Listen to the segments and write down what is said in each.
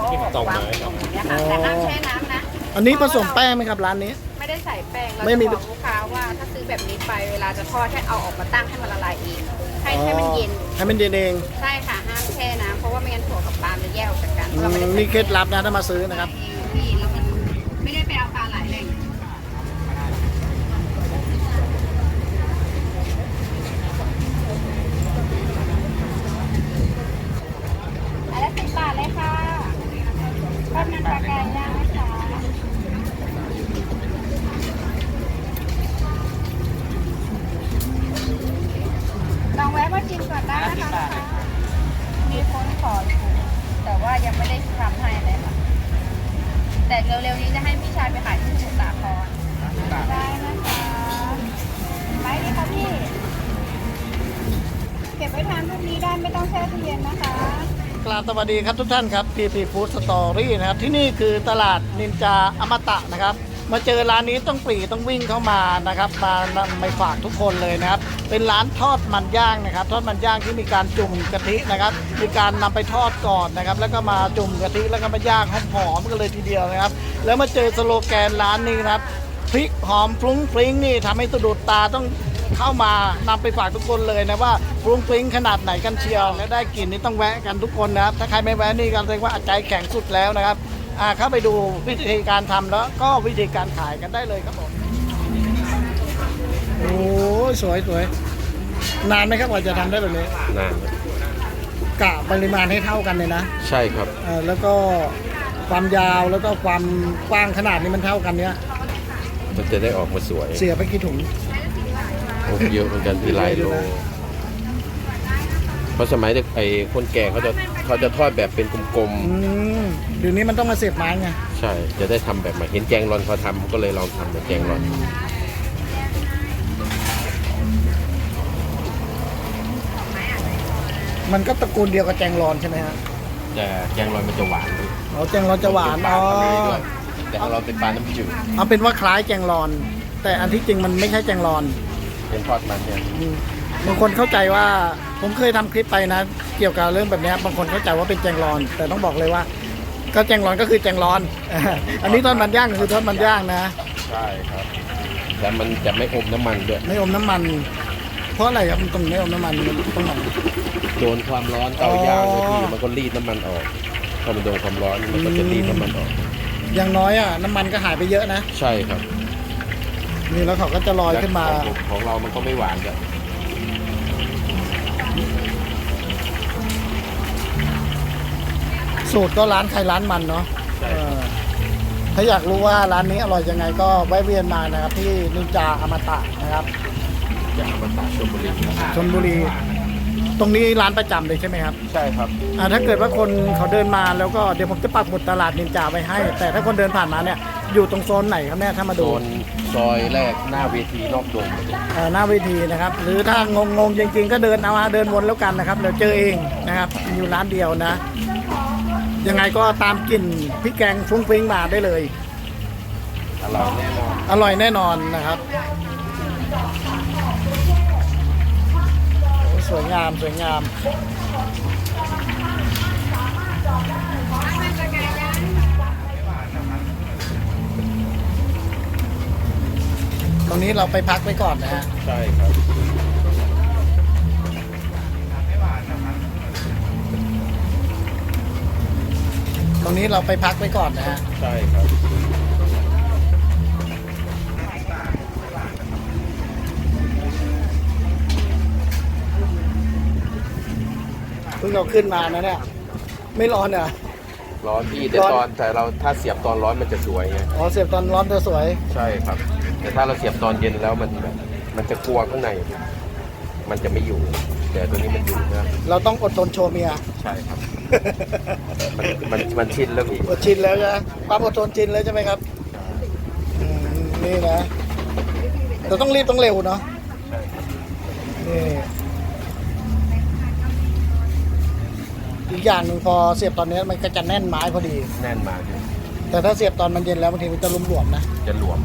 เขาเอาออกวางตรงนี้ค่ะแต่ห้ามแช่น้ำนะ อันนี้ผสมแป้งไหมครับร้านนี้ ไม่ได้ใส่แป้งเราไม่มีจะบอกลูกค้าว่าถ้าซื้อแบบนี้ไปเวลาจะทอดให้เอาออกมาตั้งให้มันละลายเองให้ให้มันเย็น ให้มันเย็นเอง ใช่ค่ะห้ามแช่น้ำเพราะว่าไม่งั้นถั่วกับปลาจะแยกออกจากกันอืเราไม่ได้มใส่นี่เคล็ดลับนะถ้ามาซื้อนะครับ สวัสดีครับทุกท่านครับ PP Food Story นะครับที่นี่คือตลาดนินจาอมตะนะครับ มาเจอร้านนี้ต้องปรีต้องวิ่งเข้ามานะครับมานำไปฝากทุกคนเลยนะครับ เป็นร้านทอดมันย่างนะครับ ทอดมันย่างที่มีการจุ่มกะทินะครับ มีการนำไปทอดก่อนนะครับ แล้วก็มาจุ่มกะทิแล้วก็มาย่างหอมๆกันเลยทีเดียวนะครับ แล้วมาเจอสโลแกนร้านนี้นะครับพริกหอมฟรุ้งฟริ้งนี่ทำให้สะดุดตาต้อง เข้ามานำไปฝากทุกคนเลยนะว่าฟรุ้งฟริ้งขนาดไหนกันเชียว และได้กลิ่นนี่ต้องแวะกันทุกคนนะครับ ถ้าใครไม่แวะนี่ก็แสดงว่าใจแข็งสุดแล้วนะครับอ่าเข้าไปดูวิธีการทำแล้วก็วิธีการขายกันได้เลยครับผมโอ้ยสวยสวยนานไหมครับกว่าจะทำได้แบบนี้นานกะปริมาณให้เท่ากันเลยนะ ใช่ครับอ่าแล้วก็ความยาวแล้วก็ความกว้างขนาดนี้มันเท่ากันเนี้ยมันจะได้ออกมาสวย เสียไปกี่ถุง โอ้เยอะเหมือนกันทีหลายโล เพราะสมัยเด็กไอ้คนแก่เขาจะเขาจะทอดแบบเป็นกลมอืมเดี๋ยวนี้มันต้องมาเสียบไม้ไงๆ ใช่ จะได้ทำแบบใหมาเห็นแจงรอนเขาทำเขาก็เลยลองทำแบบแจงรอน มันก็ตระกูลเดียวกับแจงรอนใช่ไหมฮะแต่แจงรอนมันจะหวานอ๋อแจงรอนจะหวานเป็อ๋ปอลาทะเลด้วยแต่ของเราเป็นปลาน้ำจืดเอาเป็นว่าคล้ายแจงรอน แต่อันที่จริงมันไม่ใช่แจงรอน เป็นทอดมันเนี่ยอืมบางคนเข้าใจว่าผมเคยทำคลิปไปนะ เกี่ยวกับเรื่องแบบเนี้ยบางคนเข้าใจว่าเป็นแจงรอน แต่ต้องบอกเลยว่า ก็แจงรอนก็คือแจงรอน อันนี้ทอดมันย่างก็คือทอดมันย่างนะ ใช่ครับแต่มันจะไม่อมน้ำมันด้วยไม่อมน้ำมัน เพราะอะไรครับมันตรงไม่อมน้ำมันมันตรงไหนโดนความร้อนเตาย่างอ๋อบางทีมันก็รีดน้ำมันออกพอมันโดนความร้อนมันก็จะรีดน้ำมันออก อย่างน้อยอะน้ำมันก็หายไปเยอะนะ ใช่ครับ นี่แล้วเขาก็จะลอยขึ้นมาและของของเรามันก็ไม่หวานจ้ะสูตรก็ร้านใครร้านมันเนาะใช่เออถ้าอยากรู้ว่าร้านนี้อร่อยยังไงก็แวะเวียนมานะครับ ที่นินจาอมตะนะครับ จากอมตะชลบุรีชนบุรี ตรงนี้ร้านประจำเลยใช่ไหมครับ ใช่ครับ อ่าถ้าเกิดว่าคนเขาเดินมาแล้วก็เดี๋ยวผมจะปักหมุดตลาดนินจาไปให้ แต่ถ้าคนเดินผ่านมาเนี่ย อยู่ตรงโซนไหนครับเนี่ยถ้ามาโซดูนซอยแรกหน้าเวทีนอกโดมเอ่อหน้าเวทีนะครับ หรือถ้างงงๆจริง ๆ ก็เดินเอามาเดินวนแล้วกันนะครับเดี๋ยวเจอเองนะครับอยู่ร้านเดียวนะ ยังไงก็ตามกลิ่นพริกแกงฟุ้งฟิ้งมาได้เลย อร่อยแน่นอนอร่อยแน่นอนนะครับโอ้สวยงามสวยงาม ตรงนี้เราไปพักไว้ก่อนนะฮะ ใช่ครับ ตรงนี้เราไปพักไว้ก่อนนะฮะ ใช่ครับ เพิ่งเราขึ้นมานะเนี่ย ไม่ร้อนเหรอะร้อนพี่แต่ร้อน ตอนแต่เราถ้าเสียบตอนร้อนมันจะสวยไงอ๋อเสียบตอนร้อนจะสวย ใช่ครับ แต่ถ้าเราเสียบตอนเย็นแล้วมันแบบมันจะกลัวข้างใน มันจะไม่อยู่ แต่ตัวนี้มันอยู่นะเราต้องอดทนโชว์เมีย ใช่ครับ มันมันมันชินแล้วพี่อดชินแล้วนะความอดทนชินแล้วใช่ไหมครับอืมนี่นะแต่ต้องรีบต้องเร็วเนาะใช่ครับนี่อีกอย่างหนึ่งพอเสียบตอนนี้มันก็จะแน่นไม้พอดี แน่นมากเลยแต่ถ้าเสียบตอนมันเย็นแล้วบางทีมันจะหลวมๆนะจะหลวม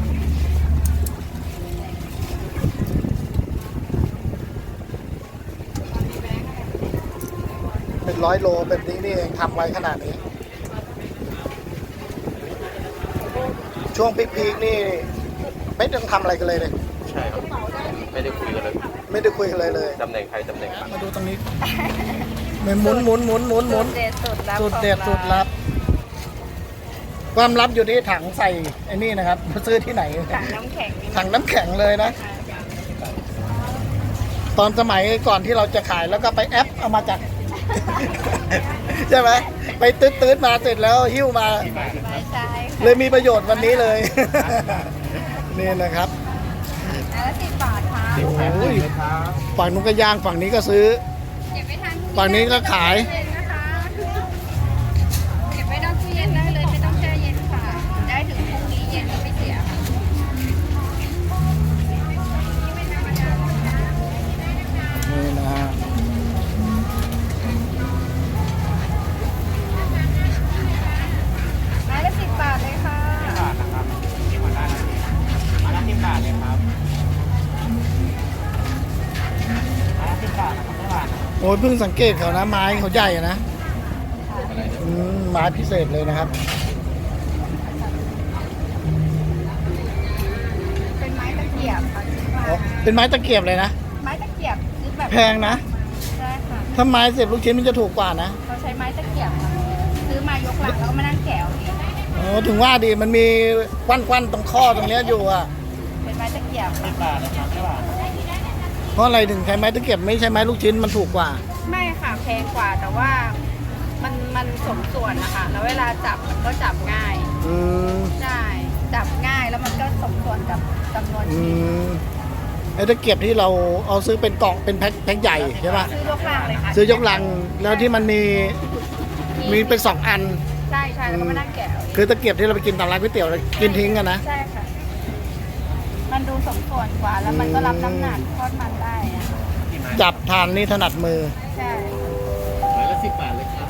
เป็น ร้อยโลแบบนี้นี่เองทำไว้ขนาดนี้ ช่วงพีคๆนี่ ไม่ต้องทำอะไรกันเลยเลยใช่ครับ ไม่ได้คุยกันเลย ไม่ได้คุยกันเลยเลยตำแหน่งใครตำแหน่งมันมาดูตรงนี้หมุนหมุนหมุนหมุนหมุนสุดเด็ดสุดลับสุดเด็ดของสุดลับความลับอยู่ที่ถังใส่ไอ้นี่นะครับซื้อที่ไหน ถังน้ำแข็งนี่ถังน้ำแข็งเลยนะตอนสมัยก่อนที่เราจะขายแล้วก็ไปแอปเอามาจาก ใช่ไหมไปตืดตืดๆมาเสร็จแล้วหิ้วมา ไม่ใช่เลยมีประโยชน์วันนี้เลย นี่นะครับ อันละสิบบาทค่ะโอ้ย ฝั่งนู้นก็ย่างฝั่งนี้ก็ซื้อ เก็บไว้ทานฝั่งนี้ก็ขาย เย็นนะ โอ้ยเพิ่งสังเกตเขานะไม้เขาใหญ่อะนะอะไรนะอืมไม้พิเศษเลยนะครับ เป็นไม้ตะเกียบค่ะซื้อมาอ๋อเป็นไม้ตะเกียบเลยนะ ไม้ตะเกียบซื้อแบบแพงนะ ใช่ค่ะถ้าไม้เสียบลูกชิ้นมันจะถูกกว่านะเขาใช้ไม้ตะเกียบค่ะซื้อมายกหลังแล้วก็มานั่งแกะเอาเองโอ้ถึงว่าดีมันมีควันควันๆตรงข้อตรงเนี้ยอยู่อะเป็นไม้ตะเกียบ สิบบาทเลยครับเมื่อวาน เพราะอะไรถึงใช้ไม้ตะเกียบไม่ใช้ไม้ลูกชิ้นมันถูกกว่า ไม่ค่ะแพงกว่าแต่ว่ามันมันสมส่วนนะคะแล้วเวลาจับมันก็จับง่ายอืมใช่จับง่ายแล้วมันก็สมส่วนกับจำนวนอืชิ้นมไอ้ตะเกียบที่เราเอาซื้อเป็นกล่องเป็นแพ็คแพ็คใหญ่ใช่ปะซื้อยกลังเลยค่ะซื้อยกลังแล้วที่มันมีมีเป็นสองอัน ใช่ใช่แล้วก็มานั่งแกะเอาเองคือตะเกียบที่เราไปกินตามร้านก๋วยเตี๋ยวแล้วกินทิ้งกันนะใช่ค่ะ มันดูสมส่วนกว่า แล้วมันก็รับน้ำหนักทอดมันได้อะกี่ไม้จับทานนี่ถนัดมือ ใช่ไม้ละสิบบาทเลยครับ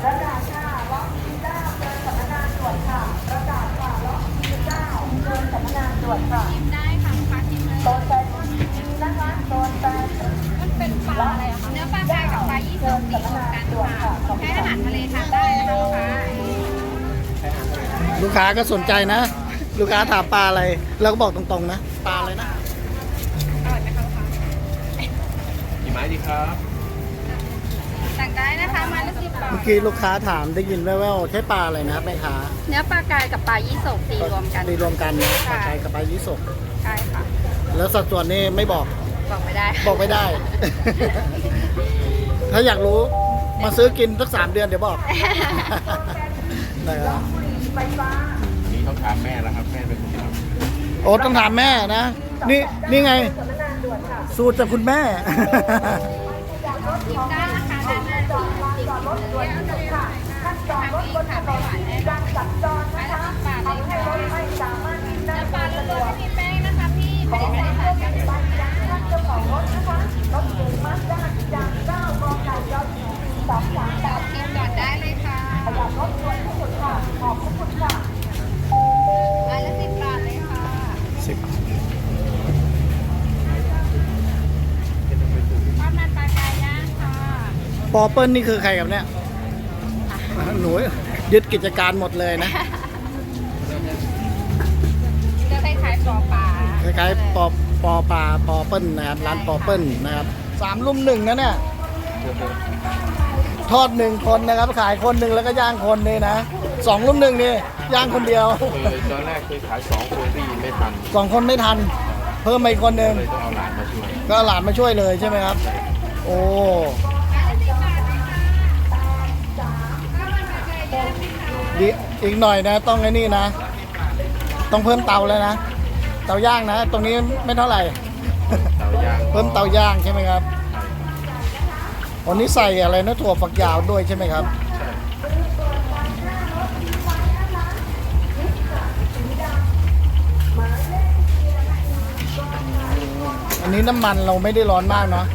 ชิมได้ค่ะลูกค้าชิมเลยโซนใจนะคะโซนใจมันเป็นปลาอะไรอะคะเนื้อปลากายกับปลายี่สกตีรวมกันค่ะใช้อาหารทะเลทานได้นะคะลูกค้าลูกค้าก็สนใจนะ ลูกค้าถามปลาอะไร เราก็บอกตรงๆนะ ปลาอะไรนะอร่อยไหมคะลูกค้ากี่ไม้ดีครับ สั่งได้นะคะไมาละสิบบาทเมื่อกี้ลูกค้าถามได้ยินแว่วๆใช้ปลาอะไรนะแม่ค้าเนื้อปลากายกับปลายี่สกตีรวมกันตีรวมกันนะปใช่ลาไก่กับปลายี่สกใช่ค่ะ แล้วสัดส่วนนี่ไม่บอก บอกไม่ได้บอกไม่ได้ ถ้าอยากรู้มาซื้อกินสักสามเดือนเดี๋ยวบอกนะครับนี่ต้องถามแม่แล้วครับ แม่เป็นคนท โอ้ต้องถามแม่นะ นี่นี่ไง สูตรจากคุณแม่ชิมได้นะคะด้านหน้าจอดจอดรถด่วนที่สุดค่ะขั้นตอนรถบนถนนมีการจัดจอดนะคะทำให้รถไม่สามารถวิ่งได้ปลาสะดวกมีแป้งนะคะพี่ไม่ได้ใส่ ปอเปิ้ลนี่คือใครครับเนี่ยหนูยึดกิจการหมดเลยนะจะคล้ายๆปอปลาคล้ายๆปอปอปลาปอเปิ้ลนะครับร้านปอเปิ้ลนะครับสามลุ่มหนึ่งนะเนี่ยำทอดหนึ่งคนนะครับ ขายคนหนึ่งแล้วก็ย่างคนนี่นะสองลุ่มหนึ่งนี่ย่างคนเดียวเคยตอนแรกเคยขายสองคนที่ไม่ทันสองคนไม่ทัน เพิ่มมาอีกคนหนึ่งเลยต้องเอาหลานมาช่วยก็หลานมาช่วยเลยใช่ไหมครับ โอ้ ดีอีกหน่อยนะต้องไอ้นี่นะ ต้องเพิ่มเตาแล้วนะ เตาย่างนะ ตรงนี้ไม่เท่าไหร่ เตาย่างเพิ่มเตาย่างใช่ไหมครับวันนี้ใส่อะไรนะถั่วฝักยาวด้วยใช่ไหมครับใช่อันนี้น้ำมันเราไม่ได้ร้อนมากเนาะ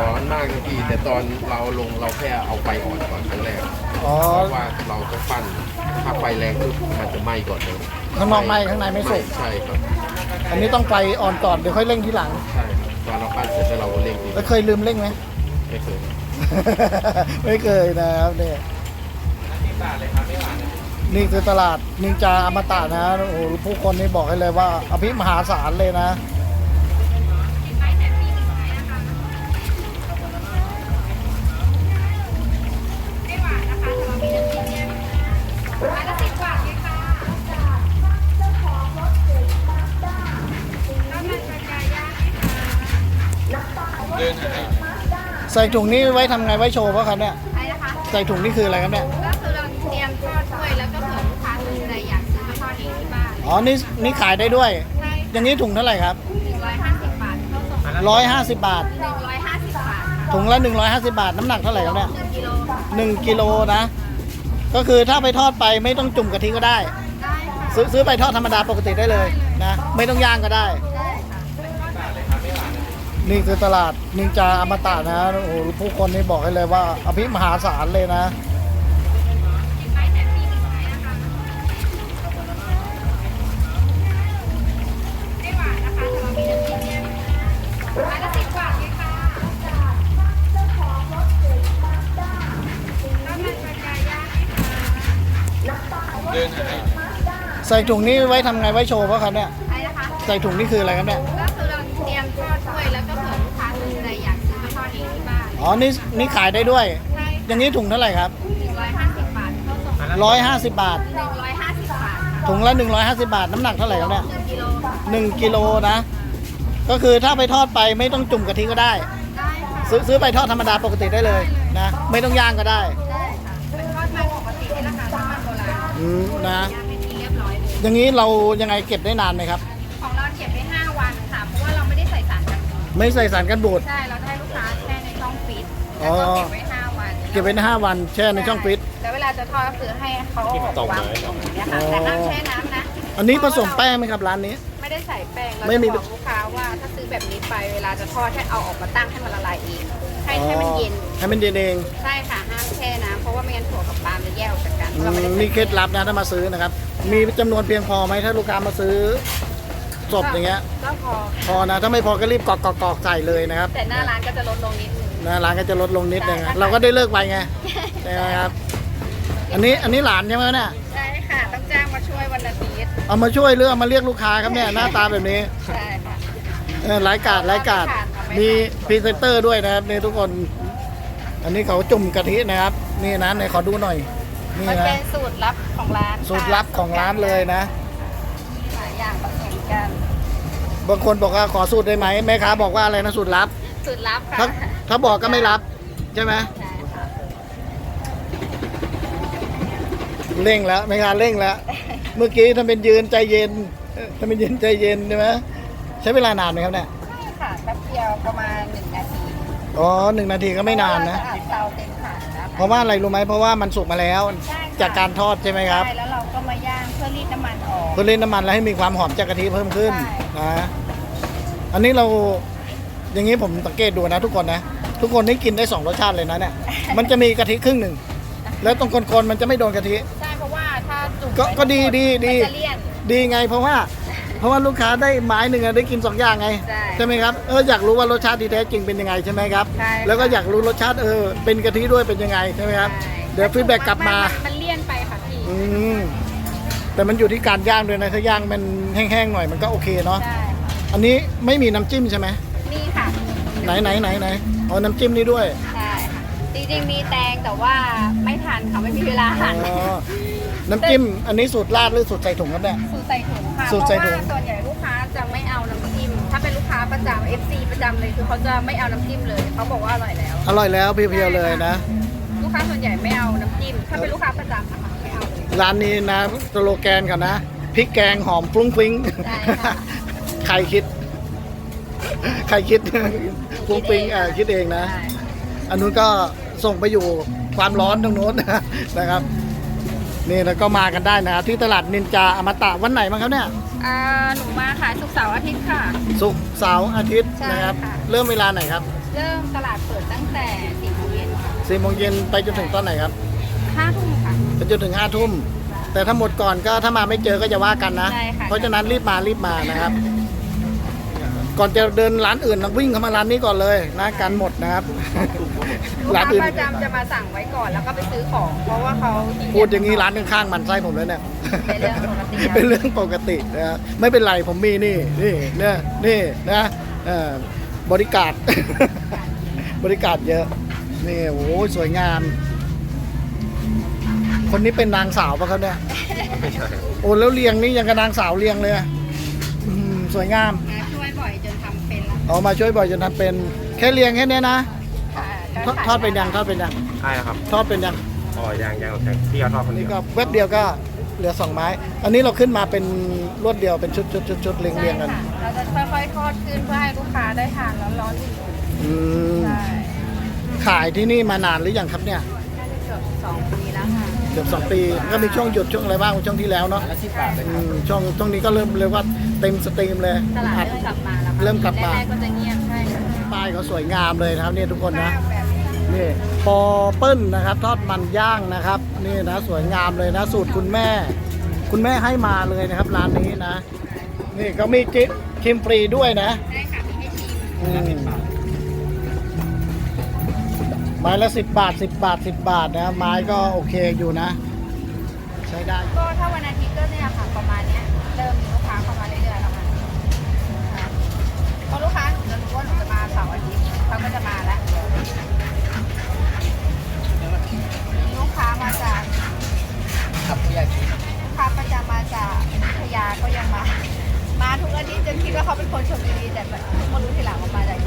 ร้อนมากนะพี่แต่ตอนเราลงเราแค่เอาไฟอ่อนก่อนครั้งแรก อ๋อ เพราะว่าเราจะปั้นถ้าไฟแรงปุ๊บมันจะไหม้ก่อนเลยข้างนอกไหม้ข้างในไม่สุก ใช่ครับอันนี้ต้องไฟอ่อนก่อนเดี๋ยวค่อยเร่งทีหลัง ใช่ครับตอนเราปั้นเสร็จแล้วเราก็เร่งดีแล้วเคยลืมเร่งไหม ไม่เคยไม่เคยนะครับเนี่ยสิบบาทเลยครับไม่หวานเลยนี่คือตลาดนินจาอมตะนะโอ้โหผู้คนนี่บอกให้เลยว่าอภิมหาศาลเลยนะ ไหมคะใส่ถุงนี้ไว้ทำไงไว้โชว์ป่ะครับเนี่ยอะไรนะคะ ใส่ถุงนี่คืออะไรครับเนี่ย ก็คือเราเตรียมทอดด้วยแล้วก็เผื่อลูกค้าสนใจอยากซื้อมาทอดเองที่บ้านอ๋อ นี่นี่ขายได้ด้วย ใช่อย่างนี้ถุงเท่าไหร่ครับ หนึ่งร้อยห้าสิบบาทเข้าส่งร้อยห้าสิบบาทหนึ่งร้อยห้าสิบบาทค่ะถุงละหนึ่งร้อยห้าสิบาท น้ำหนักเท่าไหร่ครับเนี่ยหนึ่งกิโลค่ะหนึ่งกิโลนะ ก็คือถ้าไปทอดไปไม่ต้องจุ่มกะทิก็ได้ ได้ค่ะซื้อซื้อไปทอดธรรมดาปกติได้เลยนะ ไม่ต้องย่างก็ได้ได้ค่ะ นี่คือตลาดนินจาอมตะนะโอ้โหผู้คนนี่บอกให้เลยว่า อภิมหาศาลเลยนะไม้แต่ปีหนึ่งไม้นะคะไม่หวานนะคะแต่เรามีน้ำจิ้มเนี่ยไม้ละสิบบาทเลยค่ะข้าวมันกระจายย่างไหมคะใส่ถุงนี้ไว้ทำไงไว้โชว์ป่ะครับเนี่ยอะไรนะคะใส่ถุงนี่คืออะไรครับเนี่ย อ๋อ นี่นี่ขายได้ด้วย ใช่อย่างนี้ถุงเท่าไหร่ครับ หนึ่งร้อยห้าสิบบาทเข้าส่งร้อยห้าสิบบาทหนึ่งร้อยห้าสิบบาทค่ะถุงละหนึ่งร้อยห้าสิบาท น้ำหนักเท่าไหร่ครับเนี่ย หนึ่งกิโลค่ะหนึ่งกิโลนะ ก็คือถ้าไปทอดไปไม่ต้องจุ่มกะทิก็ได้ ได้ค่ะ ซื้อซื้อไปทอดธรรมดาปกติได้เลยนะ ไม่ต้องย่างก็ได้ได้ค่ะเป็นทอดมันปกตินี่แหละค่ะทอดมันโบราณอืมนะ ย่างเป็นที่เรียบร้อยเลยอย่างนี้เรายังไงเก็บได้นานไหมครับ ของเราเก็บได้5วันค่ะ เพราะว่าเราไม่ได้ใส่สารกันบูดไม่ใส่สารกันบูด ใช่ เราจะให้ แล้วก็เก็บไว้5วันเก็บไว้ในห้าวันแช่ในช่องฟรีซแล้วเวลาจะทอดก็คือให้เขาวางตรงนี้ค่ะแต่ห้ามแช่น้ำนะอันนี้ผสมแป้งไหมครับร้านนี้ ไม่ได้ใส่แป้งเราไม่จะมีบอกลูกค้าว่าถ้าซื้อแบบนี้ไปเวลาจะทอดให้เอาออกมาตั้งให้มันละลายเองให้ให้มันเย็นให้มันเย็นเองใช่ค่ะห้ามแช่น้ำเพราะว่าไม่งั้นถั่วกับปลาจะแยกออกจากกันอืเราไม่ได้มใส่นี่เคล็ดลับนะถ้ามาซื้อนะครับ มีจำนวนเพียงพอไหมถ้าลูกค้ามาซื้อสดอย่างเงี้ยก็พอพอนะถ้าไม่พอก็รีบกรอกกรอกกรอกใส่เลยนะครับ แต่หน้าร้านก็จะลดลงนิดนึง นะร้านก็จะลดลงนิดนึงได้นะค่ะเราก็ได้เลิกไปไงนะครับ อันนี้อันนี้หลานใช่ไหมเนี่ยใช่ค่ะ ต้องจ้างมาช่วยวันอาทิตย์เอามาช่วยหรือเอามาเรียกลูกค้าครับเนี่ยหน้าตาแบบนี้ใช่ค่ะ เออรายการรายการไม่ขาดค่ะไม่ขาดมีพรีเซนเตอร์ด้วยนะครับนี่ทุกคน อันนี้เขาจุ่มกะทินะครับ นี่นะไหนขอดูหน่อย นี่มันนะ เป็นสูตรลับของร้านสูตรลับของร้านเลยนะหลายอย่างผสมกัน บางคนบอกว่าขอสูตรได้ไหมแม่ค้าบอกว่าอะไรนะสูตรลับ สูตรลับค่ะ ถ้า ถ้าบอกก็ไม่รับ ใช่ไหมใช่ค่ะเร่งแล้วแม่ค้าเร่งแล้ว เมื่อกี้ทำเป็นยืนใจเย็นเอ่อทำเป็นยืนใจเย็นใช่ไหมใช้เวลานานไหมครับเนี่ยใช่ค่ะแป๊บเดียวประมาณหนึ่งนาทีอ๋อหนึ่งนาทีก็ไม่นานนะเพราว่าเราจอัดเตาเต็มถังนะเพราะว่าอะไรรู้ไหมเพราะว่ามันสุกมาแล้วใช่ค่ะจากการทอดใช่ไหมครับใช่แล้วเราก็มาย่างเพื่อรีดน้ำมันออกเพื่อเล่นน้ำมันแล้วให้มีความหอมจากกะทิเพิ่มขึ้นใช่นะอันนี้เรา อย่างนี้ผมสังเกตดูนะทุกคนนะ ทุกคนนี่กินได้สองรสชาติเลยนะเนี่ยมันจะมีกะทิครึ่งหนึ่งแล้วตรงคนๆมันจะไม่โดนกะทิ ใช่เพราะว่าถ้าจุ่มก็ไว้ก็ดีดีดี มันจะเลี่ยน ดีไงเพราะว่า เพราะว่าลูกค้าได้ไม้หนึ่งอะได้กินสองอย่างไงใช่ไหมครับเอออยากรู้ว่ารสชาติที่แท้จริงเป็นยังไงใช่ไหมครับ ใช่แล้วก็อยากรู้รสชาติเออเป็นกะทิด้วยเป็นยังไงใช่ไหมครับใช่เดี๋ยวฟีดแบ็กกลับมามันเลี่ยนไปค่ะพี่ อืมแต่มันอยู่ที่การย่างด้วยนะถ้าย่างมันแห้งๆหน่อยมันก็โอเคเนาะใช่ค่ะอันนี้ไม่มีน้ำจิ้มใช่ไหมนี่ค่ะ ไหนไหนไหนไหนอ๋อน้ำจิ้มนี่ด้วยใช่ค่ะจริงๆมีแตงแต่ว่าไม่ทันค่ะไม่มีเวลาอ๋หั่น อน้ำจิ้มอันนี้สูตรราดหรือสูตรใส่ถุงครับเนี่ย สูตรใส่ถุงค่ะสูตรใส่ถุงเพราะว่าส่วนใหญ่ลูกค้าจะไม่เอาน้ำจิ้ม ถ้าเป็นลูกค้าประจำ FC ประจำเลยคือเขาจะไม่เอาน้ำจิ้มเลย เขาบอกว่าอร่อยแล้ว อร่อยแล้วเพียวๆเลยนะ ลูกค้าส่วนใหญ่ไม่เอาน้ำจิ้ม ถ้าเป็นลูกค้าประจำนะคะไม่เอาเลย ร้านนี้นะสโลแกนกันนะพริกแกงหอมฟรุ้งฟริ้งใช่ค่ะ ใครคิด ใครคิดฟรุ้งฟริ้งเออคิดเองนะใช่ค่ะอันนู้นก็ส่งไปอยู่ความร้อนตรงโน้นนะครับ นี่แล้วก็มากันได้นะครับที่ตลาดนินจาอมตะวันไหนบ้างครับเนี่ยอ่าหนูมาขายศุกร์เสาร์อาทิตย์ค่ะ ศุกร์เสาร์อาทิตย์ใช่นะครับค่ะ เริ่มเวลาไหนครับเริ่มตลาดเปิดตั้งแต่สี่โมงเย็นค่ะสี่โมงเย็นไปจนถึงตอนไหนครับห้าทุ่มค่ะ ไปจนถึงห้าทุ่มแต่ถ้าหมดก่อนก็ถ้ามาไม่เจอก็จะว่ากันนะ ใช่ค่ะ เพราะฉะนั้นรีบมารีบมานะครับ ก่อนจะเดินร้านอื่นต้องวิ่งเข้ามาร้านนี้ก่อนเลยนะกันหมดนะครับ ลูกร้านค้าอื่นประจำจะมาสั่งไว้ก่อนแล้วก็ไปซื้อของ เพราะว่าเขาขี้เกีพูดอย่างนี้ร้านข้างๆมันไส้ผมเลยเนี่ย เป็นเรื่องปกติเป็นเรื่องปกตินะไม่เป็นไรผมมีนี่นี่เนี่ยนี่นะเอ่อบริการ บริการเยอะนี่โอ้ยสวยงาม คนนี้เป็นนางสาวปะครับเนี่ยไม่ใช่โอ้แล้วเรียงนี่ยังกับนางสาวเรียงเลยอะอืมสวยงามมา เป็นแล้วเอามาช่วยบ่อยจนทำเป็นแค่เรียงแค่เนี้ยนะค่ะทอดทอดเป็นยังทอดเป็นยังใช่นะครับทอดเป็นยังอ๋อยังยังยังพี่เขาทอดคนเดีนี่ยวก็แวบเดียวก็เหลือสองไม้ อันนี้เราขึ้นมาเป็นรวดเดียวเป็นชุดชุดชุดชุดเรียงใช่เรียงกันค่ะเราจะค่อยๆทอดขึ้นเพื่อให้ลูกค้าได้ทานร้อนๆอยู่อืมใช่ขายที่นี่มานานหรือยังครับเนี่ยน่าจะเกือบสองปีแล้วค่ะ เกือบสองปีก็มีช่วงหยุดช่วงอะไรบ้างช่วงที่แล้วเนาะละสิบบาทเลยอืมช่วงช่วงนี้ก็เริ่มเรียกว่าเต็มสตรีมเลยตลาดเริ่มกลับมาแล้วค่ะเริ่มกลับมา แรกๆก็จะเงียบใช่ค่ะป้ายเขาสวยงามเลยนะครับเนี่ยทุกคนนะข้าวแบบนี้นี่ปอเปิ้ลนะครับ ทอดมันย่างนะครับ นี่นะสวยงามเลยนะสูตรคุณแม่ คุณแม่ให้มาเลยนะครับร้านนี้นะ นี่ก็มีจิชิมฟรีด้วยนะ ได้ค่ะ ไม้ละสิบบาทสิบบาทสิบบาทนะไม้ก็โอเคอยู่นะ ใช้ได้ ก็ถ้าวันอาทิตย์ก็เนี่ยค่ะประมาณเนี้ยเริ่มมีลูกค้าเข้ามาเรื่อยๆแล้วค่ะค่ะเพราะลูกค้าหนูจะรู้ว่าหนูจะมาเสาร์อาทิตย์เขาก็จะมาแล้วมีลูกค้ามาจากครับพี่อาชีพลูกค้าประจำมาจากอยุธยาก็ยังมา มาทุกอาทิตย์จนคิดว่าเขาเป็นคนชลบุรีแต่เพิ่งมารู้ทีหลังว่ามาจาก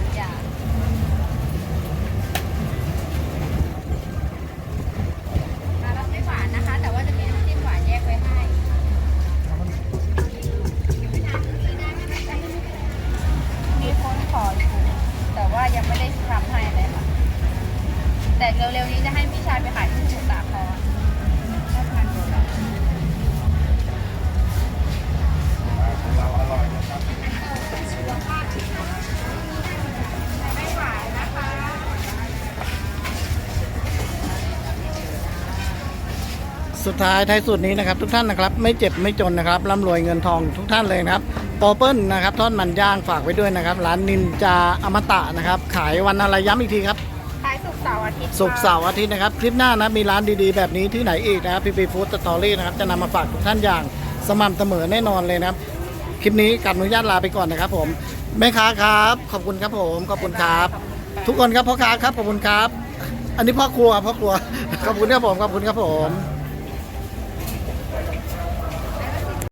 สุดท้ายท้ายสุดนี้นะครับทุกท่านนะครับไม่เจ็บไม่จนนะครับร่ำรวยเงินทองทุกท่านเลยนะครับปอเปิ้ลนะครับทอดมันย่างฝากไว้ด้วยนะครับร้านนินจาอมตะนะครับ ขายวันอะไรย้ำอีกทีครับขายศุกร์เสาร์อาทิตย์ศุกร์เสาร์อาทิตย์นะครับคลิปหน้านะมีร้านดีๆแบบนี้ที่ไหนอีกนะครับพีพีฟู้ดสตอรี่นะครับจะนำมาฝากทุกท่านอย่างสม่ำเสมอแน่นอนเลยนะครับคลิปนี้กับอนุญาตลาไปก่อนนะครับ ผมแม่ค้าครับ ขอบคุณครับผมขอบคุณครับ ทุกคนครับพ่อค้าครับขอบคุณครับ อันนี้พ่อครัวพ่อครัวขอบคุณครับผมขอบคุณครับผม